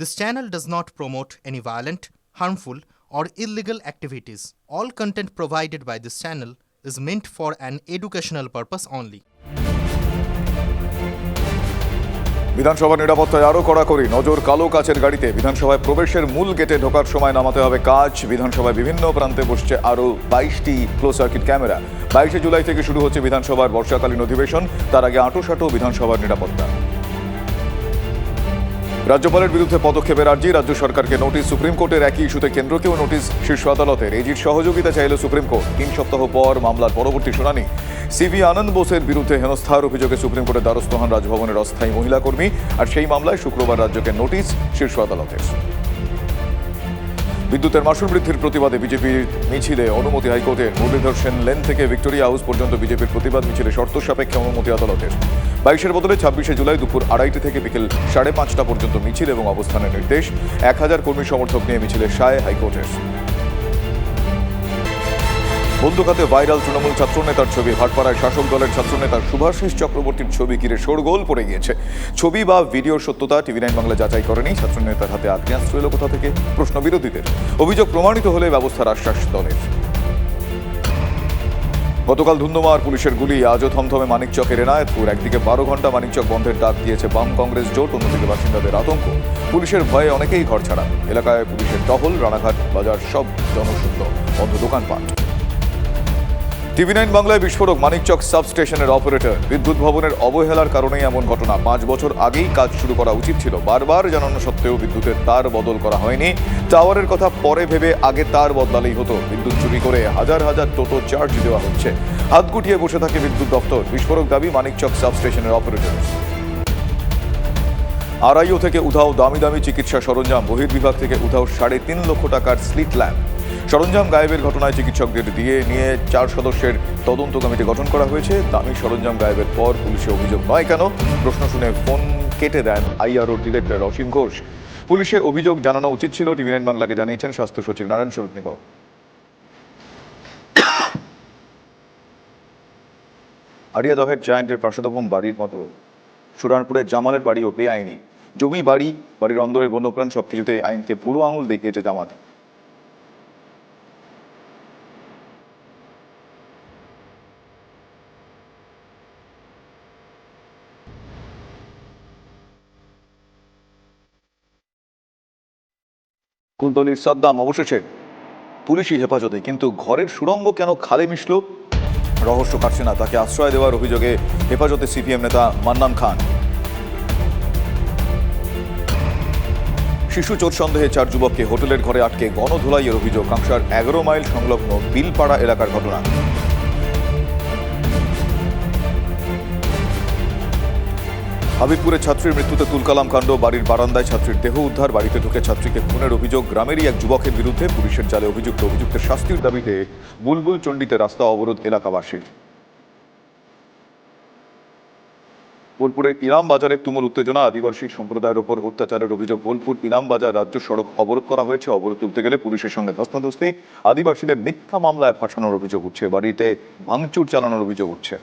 This channel does not promote any violent, harmful, or illegal activities. All content provided by this channel is meant for an educational purpose only. বিধানসভার নিরাপত্তায় আরও কড়াকড়ি নজর কালো কাচের গাড়িতে। বিধানসভায় প্রবেশের মূল গেটে ঢোকার সময় নামাতে হবে কাজ বিধানসভায় বিভিন্ন প্রান্তে বসছে আরও বাইশটি ক্লোজ সার্কিট ক্যামেরা বাইশে জুলাই থেকে শুরু হচ্ছে বিধানসভার বর্ষাকালীন অধিবেশন। তার আগে আঁটোসাঁটো বিধানসভার নিরাপত্তা। রাজ্যপালের বিরুদ্ধে পদক্ষেপের আর্জি রাজ্য সরকারকে নোটিশ সুপ্রিম কোর্টের একই ইস্যুতে কেন্দ্রকেও নোটিশ শীর্ষ আদালতের এজির সহযোগিতা চাইল সুপ্রিম কোর্ট। তিন সপ্তাহ পর মামলার পরবর্তী শুনানি। সিভি আনন্দ বোসের বিরুদ্ধে হেনস্থার অভিযোগে সুপ্রিম কোর্টের দ্বারস্থ হন রাজভবনের অস্থায়ী মহিলা কর্মী আর সেই মামলায় শুক্রবার রাজ্যকে নোটিশ শীর্ষ আদালতের। বিদ্যুতের মাসুল বৃদ্ধির প্রতিবাদে বিজেপির মিছিলে অনুমতি হাইকোর্টের মুরলীধর সেন লেন থেকে ভিক্টোরিয়া হাউস পর্যন্ত বিজেপির প্রতিবাদ মিছিলে শর্ত সাপেক্ষে অনুমতি আদালতের। বাইশের বদলে ছাব্বিশে জুলাই দুপুর আড়াইটি থেকে বিকেল সাড়ে পাঁচটা পর্যন্ত মিছিল এবং অবস্থানের নির্দেশ। এক হাজার কর্মী সমর্থক নিয়ে মিছিলে সায় হাইকোর্টের। বন্দুকাতে ভাইরাল তৃণমূল ছাত্রনেতার ছবি। ভাটপাড়ায় শাসক দলের ছাত্রনেতা সুভাষিস চক্রবর্তীর ছবি ঘিরে শোরগোল পড়ে গিয়েছে। ছবি বা ভিডিওর সত্যতা টিভি নাইন বাংলা যাচাই করেনি ছাত্রনেতার হাতে আগ্নেয়াস্ত্র এলো কোথা থেকে? প্রশ্ন বিরোধীদের। অভিযোগ প্রমাণিত হলে ব্যবস্থার আশ্বাস দলের। গতকাল ধুন্ধুমার পুলিশের গুলি। আজও থমথমে মানিকচকের এনায়েতপুর। একদিকে বারো ঘণ্টা মানিকচক বন্ধের ডাক দিয়েছে বাম কংগ্রেস জোট, অন্যদিকে বাসিন্দাদের আতঙ্ক। পুলিশের ভয়ে অনেকেই ঘর ছাড়া এলাকায় পুলিশের টহল, রানাঘাট, বাজার সব জনশূন্য, বন্ধ দোকানপাট। টিভি নাইন বাংলায় বিস্ফোরক মানিকচক সাব স্টেশনের অপারেটর। বিদ্যুৎ ভবনের অবহেলার কারণেই এমন ঘটনা। পাঁচ বছর আগেই কাজ শুরু করা উচিত ছিল। বারবার জানানো সত্ত্বেও বিদ্যুতের তার বদল করা হয়নি। টাওয়ারের কথা পরে ভেবে আগে তার বদলালেই হতো। বিদ্যুৎ চুরি করে হাজার হাজার টোটো চার্জ দেওয়া হচ্ছে। হাত গুটিয়ে বসে থাকে বিদ্যুৎ দপ্তর। বিস্ফোরক দাবি মানিকচক সাব স্টেশনের অপারেটর। আড়াইও থেকে উধাও দামি দামি চিকিৎসা সরঞ্জাম। বহির্বিভাগ থেকে উধাও সাড়ে তিন লক্ষ টাকার স্লিট ল্যাম্প। সরঞ্জাম গায়েবের ঘটনায় চিকিৎসকদের দিয়ে নিয়ে চার সদস্যের তদন্ত কমিটি গঠন করা হয়েছে। দামি সরঞ্জাম গায়েবের পর পুলিশে অভিযোগ নয় কেন? প্রশ্ন শুনে ফোন কেটে দেন আইআরও ডিরেক্টর অসীম ঘোষ। পুলিশে অভিযোগ জানানো উচিত ছিল। টিভি নাইন বাংলাকে জানিয়েছেন স্বাস্থ্য সচিব নারায়ণ স্বরূপ নিগম। আরিয়াদহের জায়ান্টের প্রাসাদভূম বাড়ির মতো। সুরানপুরের জামালের বাড়িও বেআইনি। জমি, বাড়ি, বাড়ির অন্দরের বন্যপ্রাণ সব কিছুতে আইনকে পুরো আঙুল দেখিয়েছে জামাত কুলতলির সাদ্দাম অবশেষে পুলিশি হেফাজতে, কিন্তু ঘরের সুড়ঙ্গ কেন খালে মিশল? রহস্য কাটছে না, তাকে আশ্রয় দেওয়ার অভিযোগে হেফাজতে সিপিএম নেতা মান্নান খান। শিশু চোর সন্দেহে চার যুবককে হোটেলের ঘরে আটকে গণধুলাইয়ের অভিযোগ, কাংসার এগারো মাইল সংলগ্ন বিলপাড়া এলাকার ঘটনা। হাবিবপুরে ছাত্রীর মৃত্যুতে তুলকালাম কাণ্ড, বাড়ির বারান্দায় ছাত্রীর দেহ উদ্ধার, বাড়িতে ঢুকে ছাত্রীকে খুনের অভিযোগ, গ্রামেরই এক যুবকের বিরুদ্ধে পুলিশের জালে অভিযুক্ত, অভিযুক্তের শাস্তির দাবিতে বুলবুল চণ্ডীতে রাস্তা অবরোধ এলাকাবাসীর। বোলপুরের ইনাম বাজারে তুমুল উত্তেজনা, আদিবাসী সম্প্রদায়ের ওপর অত্যাচারের অভিযোগ, বোলপুর ইনাম বাজার রাজ্য সড়ক অবরোধ করা হয়েছে, অবরোধ তুলতে গেলে পুলিশের সঙ্গে ধস্তাধস্তি, আদিবাসীদের মিথ্যা মামলায় ফাঁসানোর অভিযোগ উঠছে, বাড়িতে ভাঙচুর চালানোর অভিযোগ উঠছে।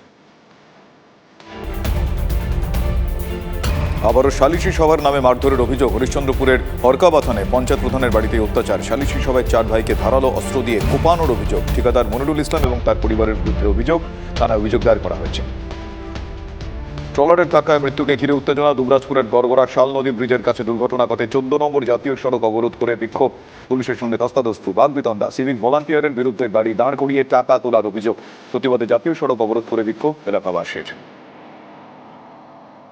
আবারও সালিশি সভার নামে মারধরের অভিযোগ হরিশ্চন্দ্রপুরের হরকাবাথানে পঞ্চায়েত প্রধানের বাড়িতে অত্যাচার। সালিশি সভায় চার ভাইকে ধারালো অস্ত্র দিয়ে কোপানোর অভিযোগ। ঠিকাদার মনিরুল ইসলাম এবং তার পরিবারের বিরুদ্ধে অভিযোগ। থানায় অভিযোগ দায়ের করা হয়েছে। ট্রলারের ধাক্কায় মৃত্যুকে ঘিরে উত্তেজনা দুবরাজপুরের গড়গড়া শাল নদী ব্রিজের কাছে দুর্ঘটনা ঘটে। চোদ্দ নম্বর জাতীয় সড়ক অবরোধ করে বিক্ষোভ। পুলিশের সঙ্গে ধস্তাধস্তু। বাগবিতণ্ডা। সিভিক ভলান্টিয়ারের বিরুদ্ধে গাড়ি দাঁড় করিয়ে টাকা তোলার অভিযোগ। প্রতিবাদে জাতীয় সড়ক অবরোধ করে বিক্ষোভ এলাকাবাসীর।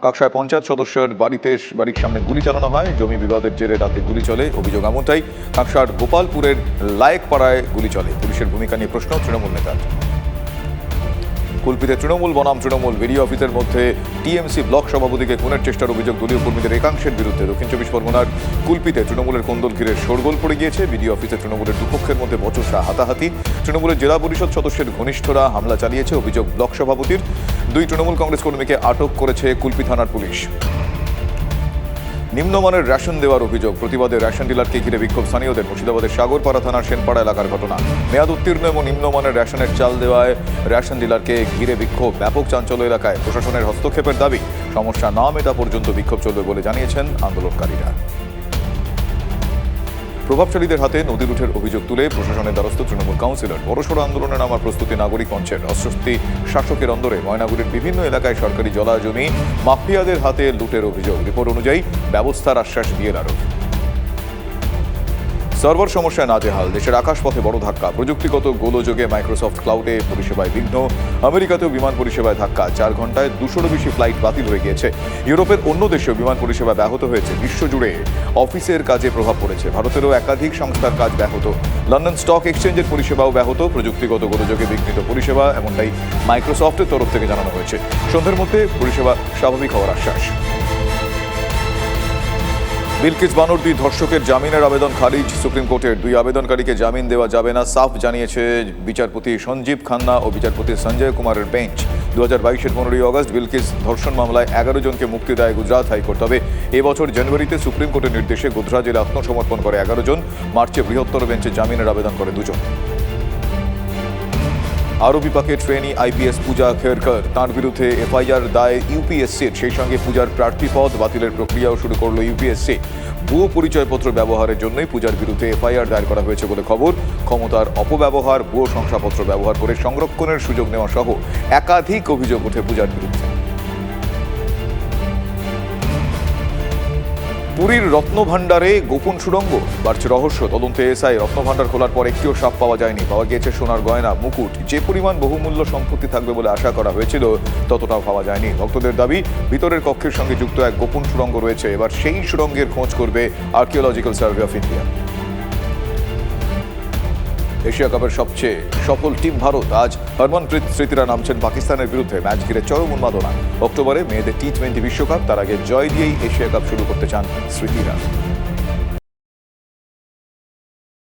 কাকসায় পঞ্চায়েত সদস্যের বাড়িতে বাড়ির সামনে গুলি চালানো হয়। জমি বিবাদের জেরে রাতে গুলি চলে, অভিযোগ এমনটাই। কাকসার গোপালপুরের লায়েকপাড়ায় গুলি চলে। পুলিশের ভূমিকা নিয়ে প্রশ্ন তৃণমূল নেতার। কুলপিতে তৃণমূল, বনাম তৃণমূল, বিডিও অফিসের মধ্যে টিএমসি ব্লক সভাপতিকে খুনের চেষ্টার অভিযোগ দলীয় কর্মীদের একাংশের বিরুদ্ধে। দক্ষিণ চব্বিশ পরগনার কুলপিতে তৃণমূলের কোন্দল ঘিরে শোরগোল পড়ে গিয়েছে। বিডিও অফিসে তৃণমূলের দুপক্ষের মধ্যে বচসা হাতাহাতি। তৃণমূলের জেলা পরিষদ সদস্যের ঘনিষ্ঠরা হামলা চালিয়েছে, অভিযোগ ব্লক সভাপতির। দুই তৃণমূল কংগ্রেস কর্মীকে আটক করেছে কুলপি থানার পুলিশ। নিম্নমানের রেশন দেওয়ার অভিযোগ, প্রতিবাদে রেশন ডিলারকে ঘিরে বিক্ষোভ। স্থানীয়দের মুর্শিদাবাদের সাগরপাড়া থানার সেনপাড়া এলাকার ঘটনা। মেয়াদ উত্তীর্ণ এবং নিম্নমানের রেশনের চাল দেওয়ায় রেশন ডিলারকে ঘিরে বিক্ষোভ। ব্যাপক চাঞ্চল্য এলাকায় প্রশাসনের হস্তক্ষেপের দাবি, সমস্যা না মেটা পর্যন্ত বিক্ষোভ চলবে বলে জানিয়েছেন আন্দোলনকারীরা। প্রভাবশালীদের হাতে নদী লুঠের অভিযোগ তুলে প্রশাসনের দ্বারস্থ তৃণমূল কাউন্সিলর। বড়সড় আন্দোলনে নামার প্রস্তুতি নাগরিক মঞ্চের অস্বস্তি শাসকের অন্দরে। ময়নাগুড়ির বিভিন্ন এলাকায় সরকারি জলা জমি মাফিয়াদের হাতে লুটের অভিযোগ। রিপোর্ট অনুযায়ী ব্যবস্থার আশ্বাস দিয়ে বিএলআরও সার্ভার সমস্যায় নাজেহাল। দেশের আকাশপথে বড় ধাক্কা। প্রযুক্তিগত গোলযোগে মাইক্রোসফট ক্লাউডে পরিষেবায় বিঘ্ন। আমেরিকাতেও বিমান পরিষেবায় ধাক্কা। চার ঘন্টায় দুশোরও বেশি ফ্লাইট বাতিল হয়ে গিয়েছে। ইউরোপের অন্য দেশেও বিমান পরিষেবা ব্যাহত হয়েছে। বিশ্বজুড়ে অফিসের কাজে প্রভাব পড়েছে। ভারতেরও একাধিক সংস্থার কাজ ব্যাহত। লন্ডন স্টক এক্সচেঞ্জের পরিষেবাও ব্যাহত। প্রযুক্তিগত গোলযোগে বিঘ্নিত পরিষেবা এমনটাই মাইক্রোসফটের তরফ থেকে জানানো হয়েছে। সন্ধ্যের মধ্যে পরিষেবা স্বাভাবিক হওয়ার আশ্বাস। বিলকিস বানর্দি ধর্ষকের জামিনের আবেদন খারিজ। সুপ্রিম কোর্টের দুই আবেদনকারীকে জামিন দেওয়া যাবে না, সাফ জানিয়েছে বিচারপতি সঞ্জীব খান্না ও বিচারপতি সঞ্জয় কুমারের বেঞ্চ। দু হাজার বাইশের পনেরোই অগস্ট বিলকিস ধর্ষণ মামলায় এগারো জনকে মুক্তি দেয় গুজরাট হাইকোর্ট। তবে এবছর জানুয়ারিতে সুপ্রিম কোর্টের নির্দেশে গুজরাট জেলে আত্মসমর্পণ করে এগারো জন, মার্চে বৃহত্তর বেঞ্চে জামিনের আবেদন করে দুজন। আরও বিপাকে ট্রেনি আইপিএস পূজা খেরকর তাঁর বিরুদ্ধে এফআইআর দায় ইউপিএসসির সেই সঙ্গে পূজার প্রার্থী পদ বাতিলের প্রক্রিয়াও শুরু করল ইউপিএসসি ভুয়ো পরিচয়পত্র ব্যবহারের জন্যই পূজার বিরুদ্ধে এফআইআর দায়ের করা হয়েছে বলে খবর। ক্ষমতার অপব্যবহার, ভুয়ো শংসাপত্র ব্যবহার করে সংরক্ষণের সুযোগ নেওয়া সহ একাধিক অভিযোগ ওঠে পূজার বিরুদ্ধে। পুরীর রত্নভাণ্ডারে গোপন সুড়ঙ্গ। বাড়ছে রহস্য। তদন্তে এসআই রত্নভাণ্ডার খোলার পর একটিও সাপ পাওয়া যায়নি। পাওয়া গিয়েছে সোনার গয়না, মুকুট। যে পরিমাণ বহুমূল্য সম্পত্তি থাকবে বলে আশা করা হয়েছিল, ততটাও পাওয়া যায়নি। ভক্তদের দাবি, ভিতরের কক্ষের সঙ্গে যুক্ত এক গোপন সুড়ঙ্গ রয়েছে। এবার সেই সুড়ঙ্গের খোঁজ করবে Archaeological Survey of India Asia কাপের সবচেয়ে সফল টিম ভারত আজ হরমনপ্রীত স্মৃতিরা নামছেন পাকিস্তানের বিরুদ্ধে ম্যাচ ঘিরে চরম উন্মাদনা। অক্টোবরে মেয়েদের টি টোয়েন্টি বিশ্বকাপ, তার আগে জয় দিয়েই এশিয়া কাপ শুরু করতে চান স্মৃতিরা।